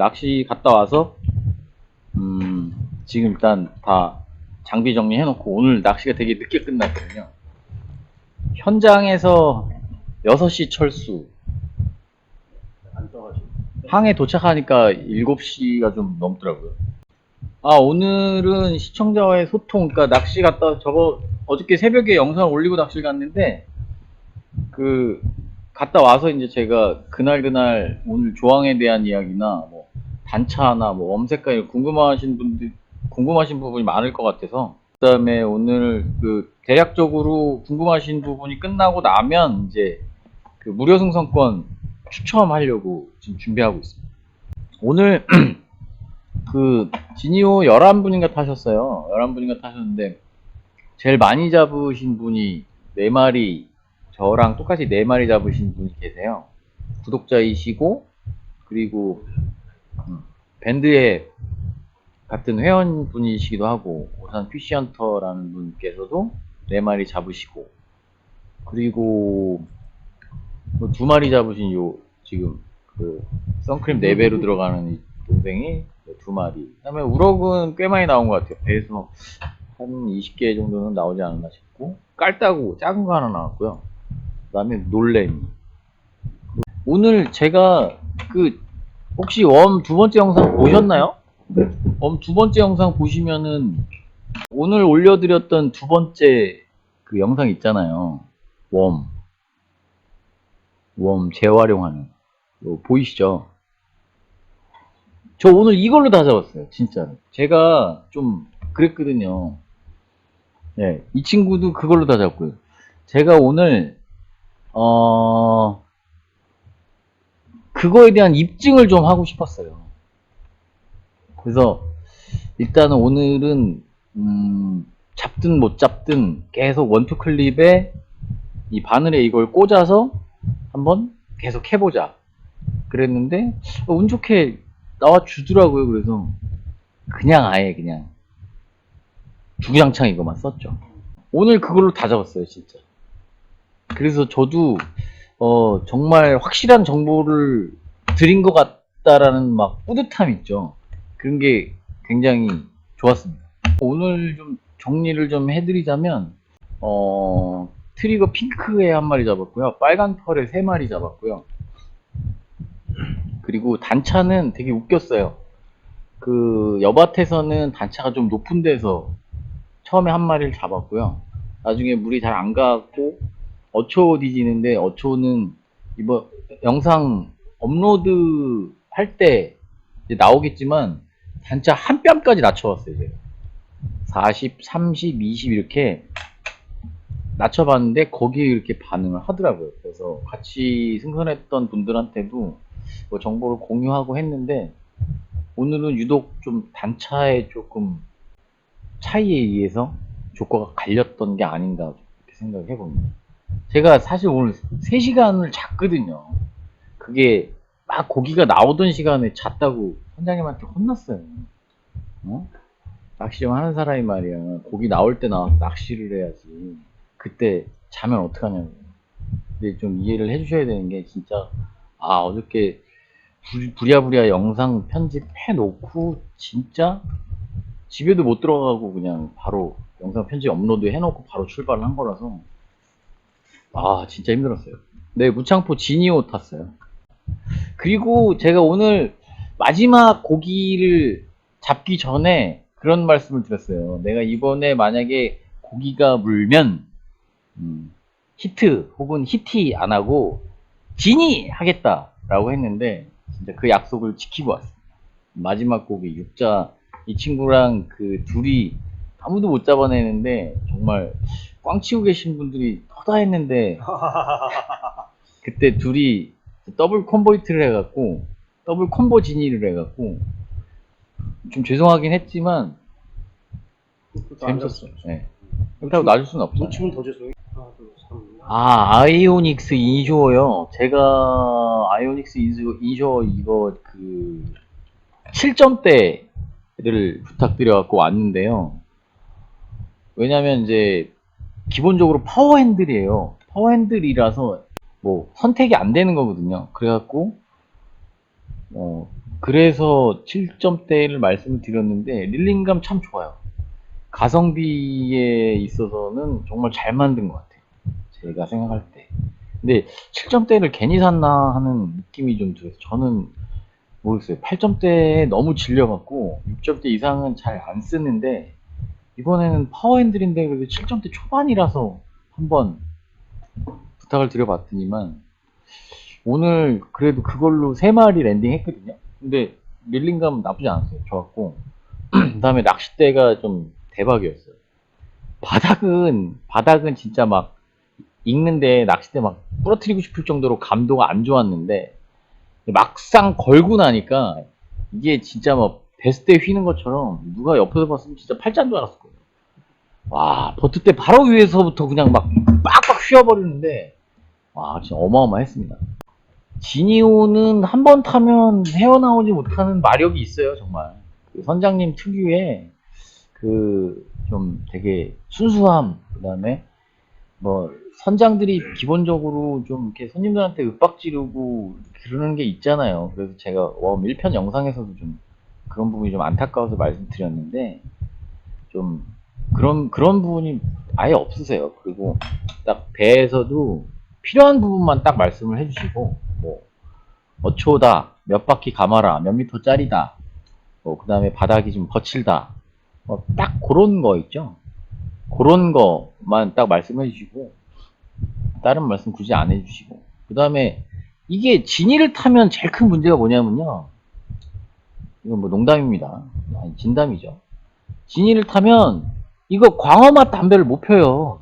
낚시 갔다 와서 음, 지금 일단 다 장비 정리해놓고 오늘 낚시가 되게 늦게 끝났거든요. 현장에서 6시 철수. 항에 도착하니까 7시가 좀 넘더라고요. 아, 오늘은 시청자와의 소통, 그러니까 낚시 갔다, 저거, 어저께 새벽에 영상을 올리고 낚시를 갔는데, 그, 갔다 와서 이제 제가 그날그날 오늘 조항에 대한 이야기나, 뭐, 단차나, 뭐, 웜색깔 궁금하신 분들, 궁금하신 부분이 많을 것 같아서, 그 다음에 오늘 그, 대략적으로 궁금하신 부분이 끝나고 나면, 이제, 그 무료 승선권 추첨하려고 지금 준비하고 있습니다. 오늘, 그 지니오 11분인가 타셨어요. 11분인가 타셨는데 제일 많이 잡으신 분이 4마리 저랑 똑같이 4마리 잡으신 분이 계세요. 구독자이시고 그리고 음, 밴드의 같은 회원분이시기도 하고 오산 피시헌터라는 분께서도 4마리 잡으시고 그리고 뭐 두 마리 잡으신 요 지금 그 선크림 4배로 들어가는 이 동생이 두 마리. 그다음에 우럭은 꽤 많이 나온 것 같아요. 배에서 한 20개 정도는 나오지 않았나 싶고 깔따구 작은 거 하나 나왔고요. 그다음에 놀래미. 오늘 제가 그 혹시 웜 두 번째 영상 보셨나요? 웜 두 번째 영상 보시면은 오늘 올려드렸던 두 번째 그 영상 있잖아요. 웜. 웜 재활용하는. 보이시죠? 저 오늘 이걸로 다 잡았어요, 진짜로. 제가 좀 그랬거든요. 네, 이 친구도 그걸로 다 잡고요. 제가 오늘, 어, 그거에 대한 입증을 좀 하고 싶었어요. 그래서, 일단은 오늘은, 음, 잡든 못 잡든 계속 원투 클립에 이 바늘에 이걸 꽂아서 한번 계속 해보자. 그랬는데, 어, 운 좋게 나와 주더라고요. 그래서 그냥 아예 그냥 주구장창 이거만 썼죠. 오늘 그걸로 다 잡았어요, 진짜. 그래서 저도 어, 정말 확실한 정보를 드린 것 같다라는 막 뿌듯함 있죠. 그런 게 굉장히 좋았습니다. 오늘 좀 정리를 좀 해드리자면 어, 트리거 핑크에 한 마리 잡았고요. 빨간 펄에 세 마리 잡았고요. 그리고 단차는 되게 웃겼어요. 그 여밭에서는 단차가 좀 높은 데서 처음에 한 마리를 잡았고요. 나중에 물이 잘 안 가고 어초 뒤지는데 어초는 이번 영상 업로드 할 때 나오겠지만 단차 한 뼘까지 낮춰봤어요. 제가 40, 30, 20 이렇게 낮춰봤는데 거기에 이렇게 반응을 하더라고요. 그래서 같이 승선했던 분들한테도 뭐 정보를 공유하고 했는데 오늘은 유독 좀 단차에 조금 차이에 의해서 조과가 갈렸던 게 아닌가 이렇게 생각해 봅니다. 제가 사실 오늘 3시간을 잤거든요. 그게 막 고기가 나오던 시간에 잤다고 선장님한테 혼났어요. 어? 낚시 좀 하는 사람이 말이야. 고기 나올 때 나와서 낚시를 해야지. 그때 자면 어떡하냐고. 근데 좀 이해를 해주셔야 되는 게 진짜 아 어저께 부- 부랴부랴 영상 편집해 놓고 진짜 집에도 못 들어가고 그냥 바로 영상 편집 업로드 해놓고 바로 출발을 한 거라서 아 진짜 힘들었어요. 네 무창포 지니오 탔어요. 그리고 제가 오늘 마지막 고기를 잡기 전에 그런 말씀을 드렸어요. 내가 이번에 만약에 고기가 물면 음, 히트 혹은 히티 안 하고 진이 하겠다라고 했는데 진짜 그 약속을 지키고 왔습니다. 마지막 곡이 육자 이 친구랑 그 둘이 아무도 못 잡아내는데 정말 꽝 치고 계신 분들이 허다 했는데 그때 둘이 더블 콤보이트를 해갖고 더블 콤보 진이를 해갖고 좀 죄송하긴 했지만 재밌었어요. 네. 그렇다고 놔줄 수는 없어요. 놓치면 더 죄송해. 하나, 둘, 삼. 아, 아이오닉스 인쇼요. 제가 아이오닉스 인쇼, 인쇼 이거 그 7점대를 부탁드려갖고 왔는데요. 왜냐면 이제 기본적으로 파워 핸들이에요. 파워 핸들이라서 뭐 선택이 안 되는 거거든요. 그래갖고 어, 그래서 7점대를 말씀을 드렸는데 릴링감 참 좋아요. 가성비에 있어서는 정말 잘 만든 것 같아요. 제가 생각할 때. 근데 7점대를 괜히 샀나 하는 느낌이 좀 들어서 저는 모르겠어요. 8점대에 너무 질려갖고 6점대 이상은 잘 안 쓰는데 이번에는 파워핸들인데 그래도 7점대 초반이라서 한번 부탁을 드려봤더니만 오늘 그래도 그걸로 3마리 랜딩 했거든요. 근데 릴링감 나쁘지 않았어요. 좋았고 그 다음에 낚싯대가 좀 대박이었어요. 바닥은 바닥은 진짜 막 익는데 낚싯대 막 부러뜨리고 싶을 정도로 감도가 안 좋았는데 막상 걸고 나니까 이게 진짜 막 베스트에 휘는 것처럼 누가 옆에서 봤으면 진짜 팔자인 줄 알았을 거예요. 와 버트대 바로 위에서부터 그냥 막 빡빡 휘어버리는데 와 진짜 어마어마했습니다. 지니오는 한 번 타면 헤어나오지 못하는 마력이 있어요 정말. 그 선장님 특유의 그 좀 되게 순수함 그다음에 뭐 선장들이 기본적으로 좀 이렇게 손님들한테 윽박 지르고 그러는 게 있잖아요. 그래서 제가 웜 1편 영상에서도 좀 그런 부분이 좀 안타까워서 말씀드렸는데 좀 그런 그런 부분이 아예 없으세요. 그리고 딱 배에서도 필요한 부분만 딱 말씀을 해주시고 뭐 어초다 몇 바퀴 감아라 몇 미터짜리다 뭐 그다음에 바닥이 좀 거칠다 뭐 딱 그런 거 있죠. 그런 거만 딱 말씀해 주시고 다른 말씀 굳이 안 해주시고 그 다음에 이게 진이를 타면 제일 큰 문제가 뭐냐면요 이건 뭐 농담입니다 아니 진담이죠 진이를 타면 이거 광어맛 담배를 못 펴요.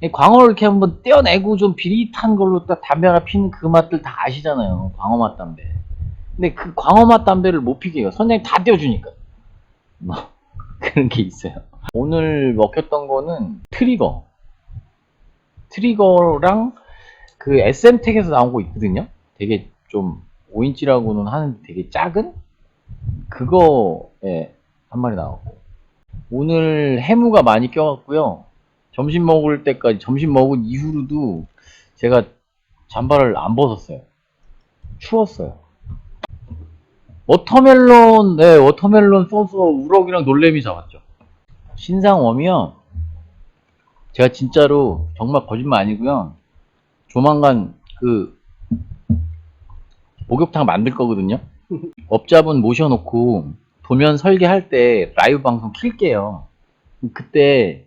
이 광어를 이렇게 한번 떼어내고 좀 비릿한 걸로 딱 담배 하나 피는 그 맛들 다 아시잖아요 광어맛 담배. 근데 그 광어맛 담배를 못 피게 해요. 선장님 다 떼어주니까. 뭐 그런 게 있어요. 오늘 먹혔던 거는 트리거. 트리거랑 그 SM텍에서 나온 거 있거든요. 되게 좀 5인치라고는 하는데 되게 작은? 그거에 한 마리 나왔고 오늘 해무가 많이 껴갖고요. 점심 먹을 때까지 점심 먹은 이후로도 제가 잠바를 안 벗었어요. 추웠어요. 워터멜론, 네, 워터멜론 써서 우럭이랑 놀래미 잡았죠. 신상웜이요. 제가 진짜로 정말 거짓말 아니고요. 조만간 그 목욕탕 만들 거거든요. 업자분 모셔놓고 도면 설계할 때 라이브 방송 킬게요. 그때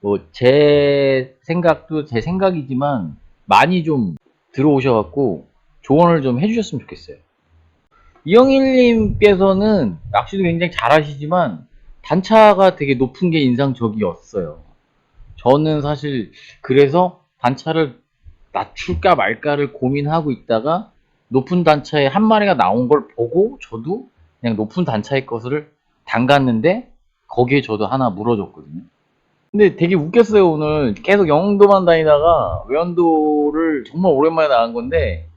뭐 제 생각도 제 생각이지만 많이 좀 들어오셔갖고 조언을 좀 해주셨으면 좋겠어요. 이영일님께서는 낚시도 굉장히 잘하시지만 단차가 되게 높은 게 인상적이었어요. 저는 사실 그래서 단차를 낮출까 말까를 고민하고 있다가 높은 단차에 한 마리가 나온 걸 보고 저도 그냥 높은 단차의 것을 담갔는데 거기에 저도 하나 물어줬거든요. 근데 되게 웃겼어요 오늘 계속 영도만 다니다가 외연도를 정말 오랜만에 나간 건데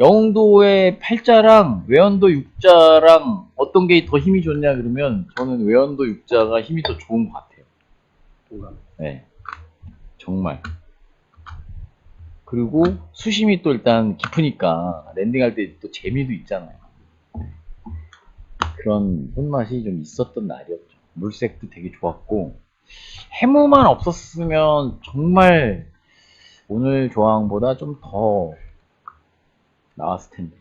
영도의 팔자랑 외연도 육자랑 어떤 게 더 힘이 좋냐 그러면 저는 외연도 육자가 힘이 더 좋은 것 같아요. 네. 정말. 그리고 수심이 또 일단 깊으니까 랜딩할 때 또 재미도 있잖아요. 그런 손맛이 좀 있었던 날이었죠. 물색도 되게 좋았고 해무만 없었으면 정말 오늘 조항보다 좀 더 나왔을 텐데.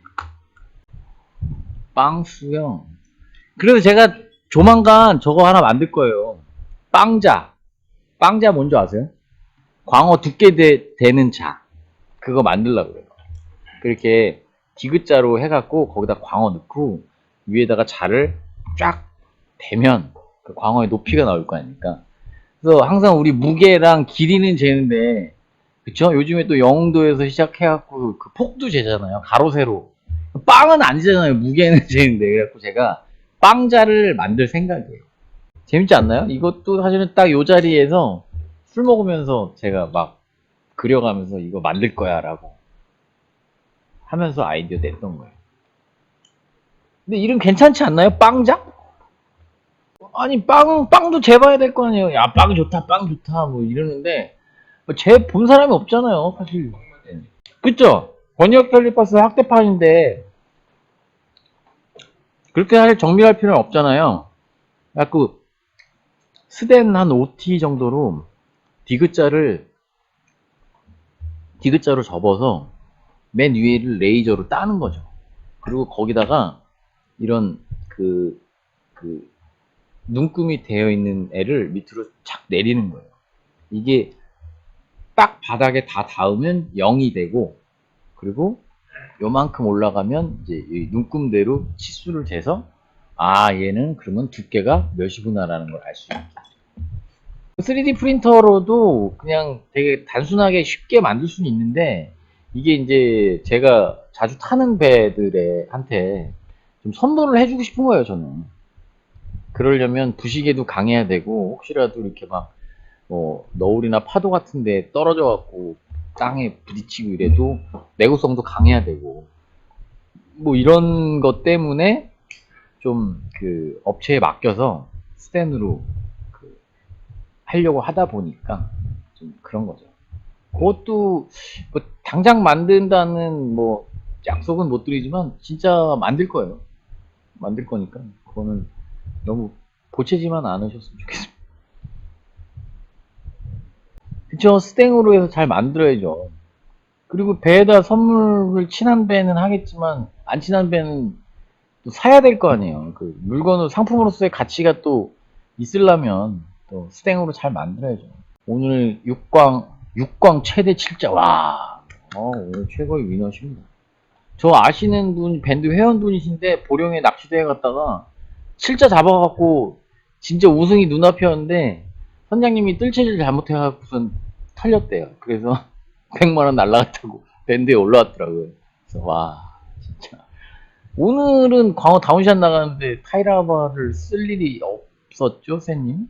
빵수요. 그래서 제가 조만간 저거 하나 만들 거예요. 빵자. 빵자 뭔지 아세요? 광어 두께 되, 되는 자. 그거 만들려고 그래요. 그렇게 디귿자로 해갖고 거기다 광어 넣고 위에다가 자를 쫙 대면 그 광어의 높이가 나올 거 아닙니까? 그래서 항상 우리 무게랑 길이는 재는데 그쵸? 요즘에 또 영도에서 시작해갖고 그 폭도 재잖아요. 가로 세로. 빵은 아니잖아요. 무게는 재는데 그래갖고 제가 빵자를 만들 생각이에요. 재밌지 않나요? 이것도 사실은 딱 요 자리에서 술 먹으면서 제가 막 그려가면서 이거 만들 거야 라고 하면서 아이디어 냈던 거예요. 근데 이름 괜찮지 않나요? 빵자? 아니 빵 빵도 재봐야 될 거 아니에요. 야 빵 좋다, 빵 좋다 뭐 이러는데 재 본 사람이 없잖아요, 사실. 예. 그쵸? 번역 펠리퍼스 학대판인데 그렇게 할 정밀할 필요는 없잖아요. 그 스댄 한 5T 정도로 디귿자를 디귿자로 접어서 맨 위에를 레이저로 따는 거죠. 그리고 거기다가 이런 그, 그, 눈금이 되어 있는 애를 밑으로 착 내리는 거예요. 이게 딱 바닥에 다 닿으면 0이 되고, 그리고 요만큼 올라가면 이제 이 눈금대로 치수를 재서, 아, 얘는 그러면 두께가 몇이구나라는 걸 알 수 있죠. 3D 프린터로도 그냥 되게 단순하게 쉽게 만들 수는 있는데, 이게 이제 제가 자주 타는 배들의 한테 좀 선물을 해주고 싶은 거예요, 저는. 그러려면 부시게도 강해야 되고, 혹시라도 이렇게 막, 뭐, 너울이나 파도 같은 데 떨어져 갖고 땅에 부딪히고 이래도 내구성도 강해야 되고, 뭐 이런 것 때문에 좀 그 업체에 맡겨서 스탠으로 그 하려고 하다 보니까 좀 그런 거죠. 그것도 뭐 당장 만든다는 뭐 약속은 못 드리지만 진짜 만들 거예요. 만들 거니까 그거는 너무 보채지만 않으셨으면 좋겠습니다. 그쵸 스탱으로 해서 잘 만들어야죠. 그리고 배에다 선물을 친한 배는 하겠지만 안 친한 배는 또 사야 될 거 아니에요. 그 물건을 상품으로서의 가치가 또 있으려면 또 스탱으로 잘 만들어야죠. 오늘 육광 육광 최대 7자 와 어, 오늘 최고의 위너십니다. 저 아시는 분 밴드 회원분이신데 보령에 낚시대회 갔다가 7자 잡아갖고 진짜 우승이 눈앞이었는데 선장님이 뜰채질 잘못해갖고선 털렸대요. 그래서 100만원 날라갔다고 밴드에 올라왔더라고요. 그래서 와 진짜 오늘은 광어 다운샷 나가는데 타이라바를 쓸 일이 없었죠, 쌤님?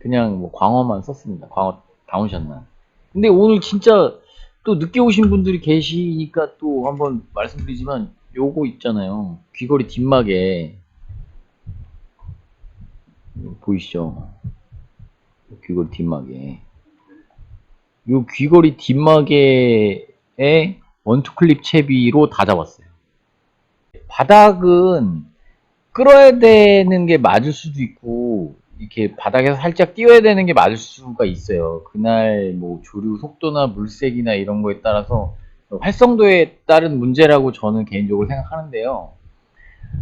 그냥 뭐 광어만 썼습니다. 광어 다운샷만. 근데 오늘 진짜 또 늦게 오신 분들이 계시니까 또 한번 말씀드리지만 요거 있잖아요. 귀걸이 뒷막에 보이시죠? 귀걸이 뒷막에 요 귀걸이 뒷막에에 원투클립 채비로 다 잡았어요. 바닥은 끌어야 되는 게 맞을 수도 있고 이렇게 바닥에서 살짝 띄워야 되는 게 맞을 수가 있어요. 그날 뭐 조류 속도나 물색이나 이런 거에 따라서 활성도에 따른 문제라고 저는 개인적으로 생각하는데요.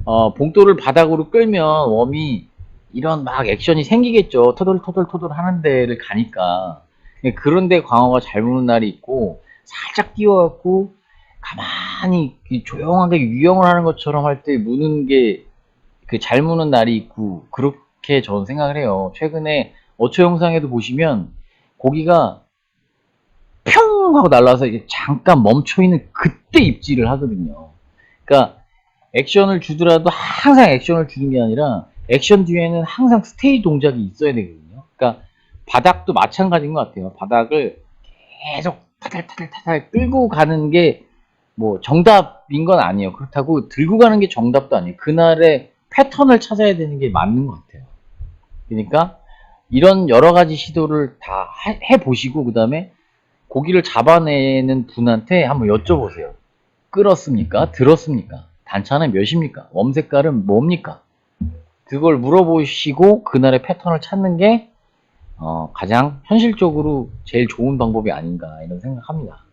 어, 봉돌을 바닥으로 끌면 웜이 이런 막 액션이 생기겠죠. 터덜터덜터덜 하는 데를 가니까. 그런데 광어가 잘 무는 날이 있고 살짝 띄워갖고 가만히 이 조용하게 유영을 하는 것처럼 할 때 무는 게 그 잘 무는 날이 있고 그렇게 저는 생각을 해요. 최근에 어초 영상에도 보시면 고기가 평 하고 날라서 이제 잠깐 멈춰 있는 그때 입질을 하거든요. 그러니까 액션을 주더라도 항상 액션을 주는 게 아니라 액션 뒤에는 항상 스테이 동작이 있어야 되거든요. 그러니까 바닥도 마찬가지인 것 같아요. 바닥을 계속 타달타달타달 끌고 가는 게 뭐 정답인 건 아니에요. 그렇다고 들고 가는 게 정답도 아니에요. 그날의 패턴을 찾아야 되는 게 맞는 것 같아요. 그러니까 이런 여러 가지 시도를 다 해보시고 그 다음에 고기를 잡아내는 분한테 한번 여쭤보세요. 끌었습니까? 들었습니까? 단차는 몇입니까? 웜 색깔은 뭡니까? 그걸 물어보시고 그날의 패턴을 찾는 게 어, 가장 현실적으로 제일 좋은 방법이 아닌가 이런 생각합니다.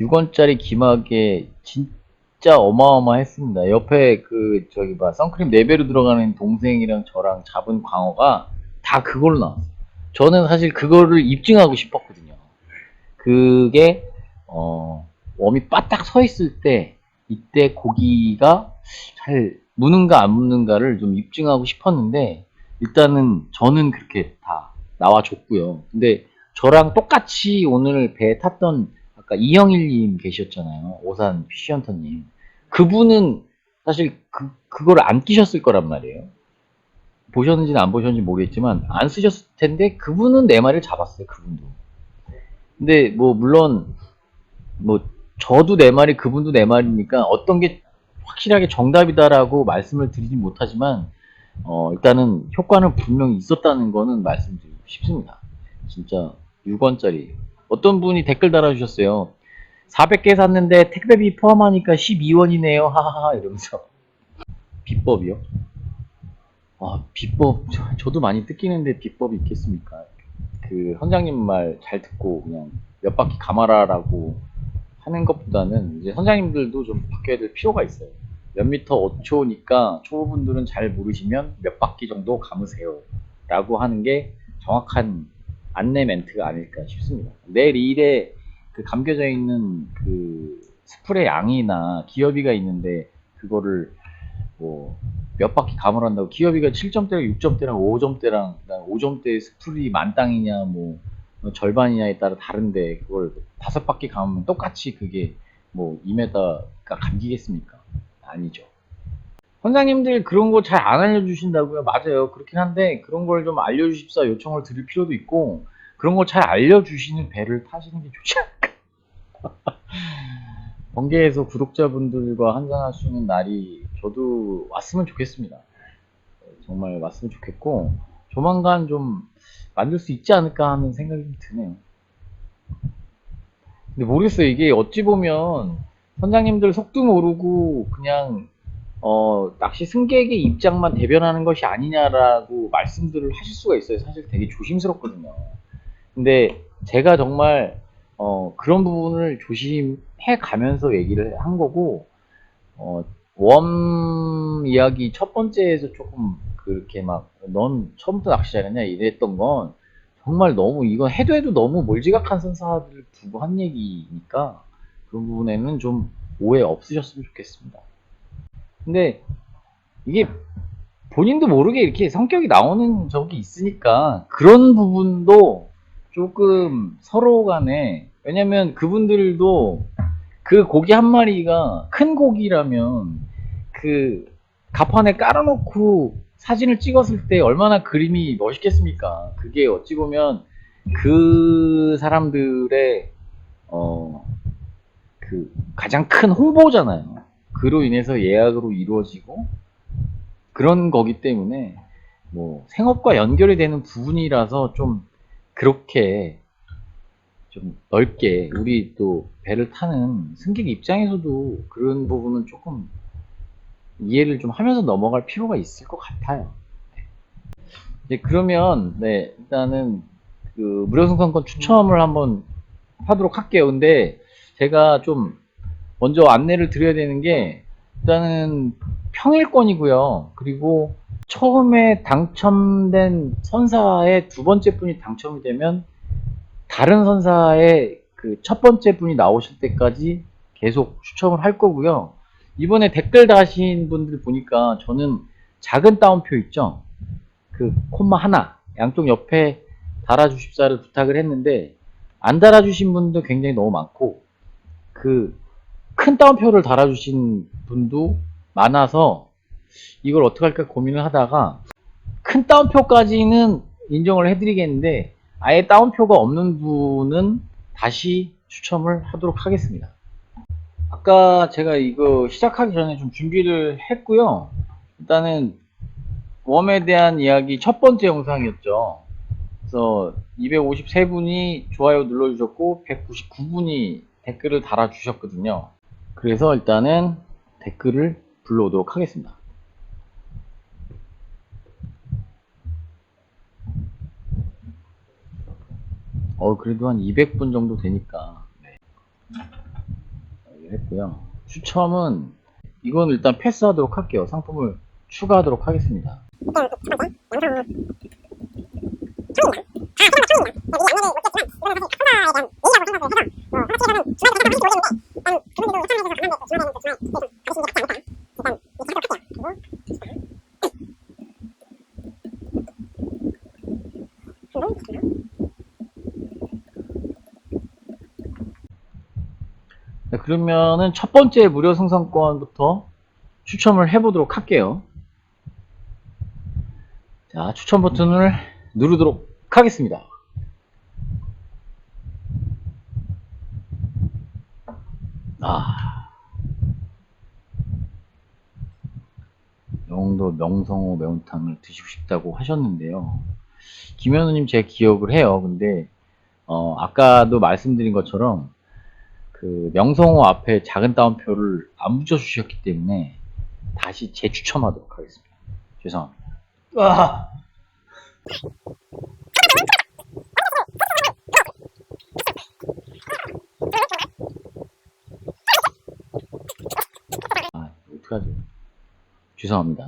6원짜리 기막에 진 짜 어마어마했습니다. 옆에 그 저기 봐 선크림 4배로 들어가는 동생이랑 저랑 잡은 광어가 다 그걸로 나왔어요. 저는 사실 그거를 입증하고 싶었거든요. 그게 어, 웜이 바짝 서 있을 때 이때 고기가 잘 무는가 안 무는가를 좀 입증하고 싶었는데 일단은 저는 그렇게 다 나와줬고요. 근데 저랑 똑같이 오늘 배에 탔던 아까 이영일님 계셨잖아요. 오산 피쉬헌터님. 그분은 사실 그, 그걸 안 끼셨을 거란 말이에요. 보셨는지는 안 보셨는지 모르겠지만 안 쓰셨을 텐데 그분은 네 마리를 잡았어요. 그분도. 근데 뭐 물론 뭐 저도 네 마리 그분도 네 마리니까 어떤 게 확실하게 정답이다라고 말씀을 드리진 못하지만 어, 일단은 효과는 분명히 있었다는 거는 말씀드리고 싶습니다. 진짜 6원짜리. 어떤 분이 댓글 달아주셨어요. 400개 샀는데 택배비 포함하니까 12원이네요. 하하하 이러면서. 비법이요? 아, 비법, 저, 저도 많이 뜯기는데 비법이 있겠습니까? 그, 선장님 말 잘 듣고 그냥 몇 바퀴 감아라라고 하는 것보다는 이제 선장님들도 좀 바뀌어야 될 필요가 있어요. 몇 미터 5초니까 초보분들은 잘 모르시면 몇 바퀴 정도 감으세요. 라고 하는 게 정확한 안내 멘트가 아닐까 싶습니다. 내 릴에 그 감겨져 있는 그 스프레이 양이나 기어비가 있는데 그거를 뭐 몇 바퀴 감으란다고 기어비가 7점대랑 6점대랑 5점대랑 5점대 스프리 만땅이냐 뭐 절반이냐에 따라 다른데 그걸 다섯 바퀴 감으면 똑같이 그게 뭐 2m가 감기겠습니까? 아니죠. 선장님들 그런 거 잘 안 알려주신다고요? 맞아요. 그렇긴 한데 그런 걸 좀 알려주십사 요청을 드릴 필요도 있고 그런 걸잘 알려주시는 배를 타시는 게 좋지 않을까. 번개에서 구독자분들과 한잔할 수 있는 날이 저도 왔으면 좋겠습니다. 정말 왔으면 좋겠고 조만간 좀 만들 수 있지 않을까 하는 생각이 좀 드네요. 근데 모르겠어요. 이게 어찌 보면 선장님들 속도 모르고 그냥 어, 낚시 승객의 입장만 대변하는 것이 아니냐라고 말씀들을 하실 수가 있어요. 사실 되게 조심스럽거든요. 근데 제가 정말 어, 그런 부분을 조심해 가면서 얘기를 한 거고, 어, 웜 이야기 첫 번째에서 조금 그렇게 막, 넌 처음부터 낚시 잘했냐 이랬던 건 정말 너무, 이건 해도 해도 너무 몰지각한 선사들을 두고 한 얘기니까 그 부분에는 좀 오해 없으셨으면 좋겠습니다. 근데 이게 본인도 모르게 이렇게 성격이 나오는 적이 있으니까 그런 부분도 조금 서로 간에 왜냐면 그분들도 그 고기 한 마리가 큰 고기라면 그 가판에 깔아놓고 사진을 찍었을 때 얼마나 그림이 멋있겠습니까? 그게 어찌 보면 그 사람들의 어 그 가장 큰 홍보잖아요. 그로 인해서 예약으로 이루어지고 그런 거기 때문에 뭐 생업과 연결이 되는 부분이라서 좀 그렇게 좀 넓게 우리 또 배를 타는 승객 입장에서도 그런 부분은 조금 이해를 좀 하면서 넘어갈 필요가 있을 것 같아요. 네. 이제 그러면 네 일단은 그 무료승선권 추첨을 한번 하도록 할게요. 근데 제가 좀 먼저 안내를 드려야 되는 게 일단은 평일권이고요. 그리고 처음에 당첨된 선사의 두 번째 분이 당첨이 되면 다른 선사의 그 첫 번째 분이 나오실 때까지 계속 추첨을 할 거고요. 이번에 댓글 다신 분들 보니까 저는 작은 따옴표 있죠? 그 콤마 하나 양쪽 옆에 달아주십사를 부탁을 했는데 안 달아주신 분도 굉장히 너무 많고 그 큰 따옴표를 달아주신 분도 많아서 이걸 어떻게 할까 고민을 하다가 큰 따옴표까지는 인정을 해드리겠는데 아예 따옴표가 없는 분은 다시 추첨을 하도록 하겠습니다. 아까 제가 이거 시작하기 전에 좀 준비를 했고요. 일단은 웜에 대한 이야기 첫 번째 영상이었죠. 그래서 253분이 좋아요 눌러주셨고 199분이 댓글을 달아주셨거든요. 그래서 일단은 댓글을 불러오도록 하겠습니다. 어, 그래도 한 200분 정도 되니까. 네. 했고요. 추첨은, 이건 일단 패스하도록 할게요. 상품을 추가하도록 하겠습니다. 네, 그러면은 첫 번째 무료 승선권부터 추첨을 해보도록 할게요. 자, 추천 버튼을 누르도록 하겠습니다. 아. 영도 명성호 매운탕을 드시고 싶다고 하셨는데요. 김현우님 제 기억을 해요. 근데, 어, 아까도 말씀드린 것처럼, 그, 명성호 앞에 작은 따옴표를 안 붙여주셨기 때문에, 다시 재추첨하도록 하겠습니다. 죄송합니다. 아, 아, 어떡하죠? 죄송합니다.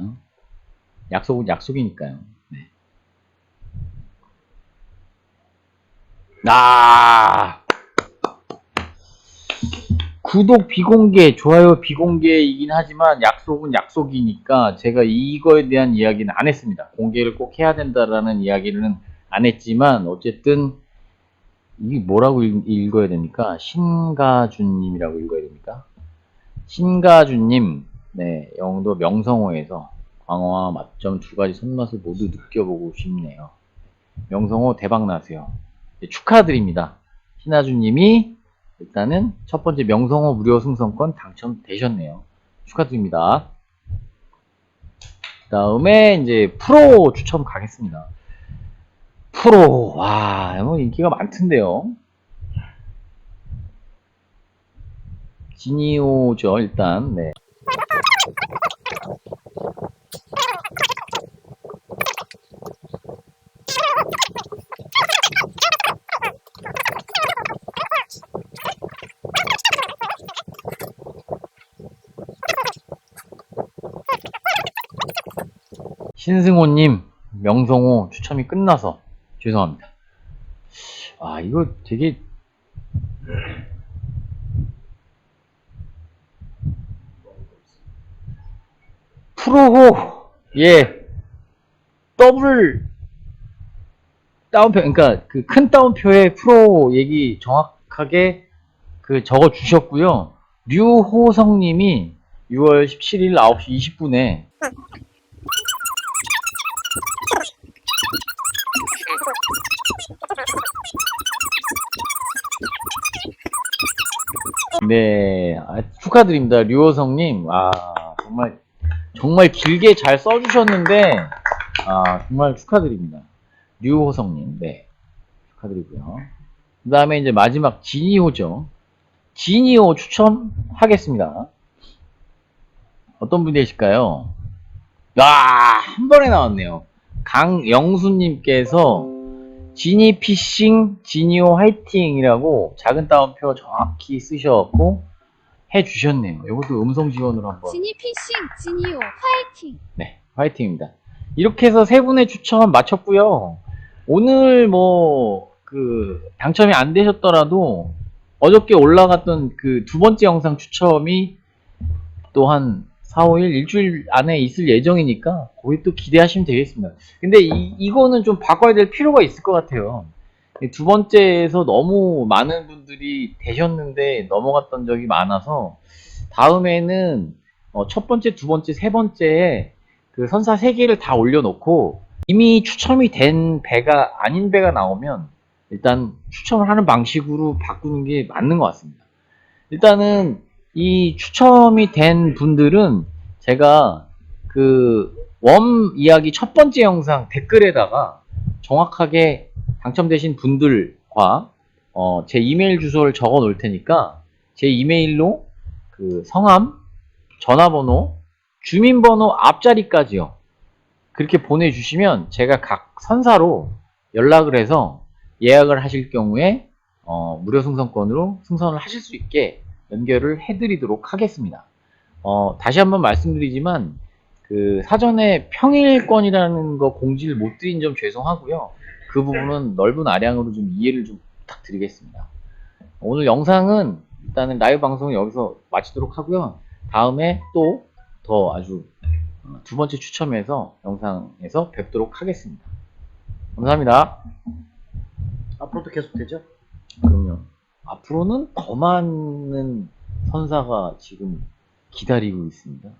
약속은 약속이니까요. 네. 아! 구독 비공개, 좋아요 비공개이긴 하지만 약속은 약속이니까 제가 이거에 대한 이야기는 안 했습니다. 공개를 꼭 해야 된다라는 이야기는 안 했지만 어쨌든 이게 뭐라고 읽, 읽어야 됩니까? 신가준님이라고 읽어야 됩니까? 신가준님, 네, 영도 명성호에서 광어와 맛점 두 가지 손맛을 모두 느껴보고 싶네요. 명성호 대박 나세요. 네, 축하드립니다. 신하준님이 일단은 첫 번째 명성호 무료 승선권 당첨되셨네요. 축하드립니다. 다음에 이제 프로 추첨 가겠습니다. 프로, 와, 뭐 인기가 많던데요. 지니오죠, 일단. 네. 신승호님, 명성호 추첨이 끝나서 죄송합니다. 아, 이거 되게 프로호 예 더블 따옴표 그러니까 그큰 따옴표에 프로 얘기 정확하게 그 적어 주셨고요 류호성님이 6월 17일 9시 20분에 네 아, 축하드립니다 류호성님 아 정말 정말 길게 잘 써주셨는데 아 정말 축하드립니다. 류호성님 네 축하드리고요. 그 다음에 이제 마지막 지니호죠. 지니호 추천하겠습니다. 어떤 분이 계실까요? 아 한 번에 나왔네요. 강영수님께서 지니 피싱 지니호 화이팅이라고 작은 따옴표 정확히 쓰셔갖고 해주셨네요. 이것도 음성 지원으로 한번. 지니 피싱 지니오 화이팅 네, 화이팅입니다. 이렇게 해서 세 분의 추천 마쳤고요. 오늘 뭐, 그, 당첨이 안 되셨더라도 어저께 올라갔던 그 두 번째 영상 추첨이 또한 4, 5일, 일주일 안에 있을 예정이니까 거기 또 기대하시면 되겠습니다. 근데 이, 이거는 좀 바꿔야 될 필요가 있을 것 같아요. 이두 번째에서 너무 많은 분들이 되셨는데 넘어갔던 적이 많아서 다음에는 어, 첫 번째, 두 번째, 세 번째에 그 선사 세 개를 다 올려놓고 이미 추첨이 된 배가 아닌 배가 나오면 일단 추첨을 하는 방식으로 바꾸는 게 맞는 것 같습니다. 일단은 이 추첨이 된 분들은 제가 그 웜 이야기 첫 번째 영상 댓글에다가 정확하게 당첨되신 분들과 어, 제 이메일 주소를 적어 놓을 테니까 제 이메일로 그 성함, 전화번호, 주민번호 앞자리까지요. 그렇게 보내주시면 제가 각 선사로 연락을 해서 예약을 하실 경우에 어, 무료 승선권으로 승선을 하실 수 있게 연결을 해드리도록 하겠습니다. 어, 다시 한번 말씀드리지만 그 사전에 평일권이라는 거 공지를 못 드린 점 죄송하고요. 그 부분은 넓은 아량으로 좀 이해를 좀 부탁드리겠습니다. 오늘 영상은 일단은 라이브 방송을 여기서 마치도록 하고요. 다음에 또 더 아주 어, 두 번째 추첨해서 영상에서 뵙도록 하겠습니다. 감사합니다. 앞으로도 계속 되죠? 그럼요. 앞으로는 더 많은 선사가 지금 기다리고 있습니다.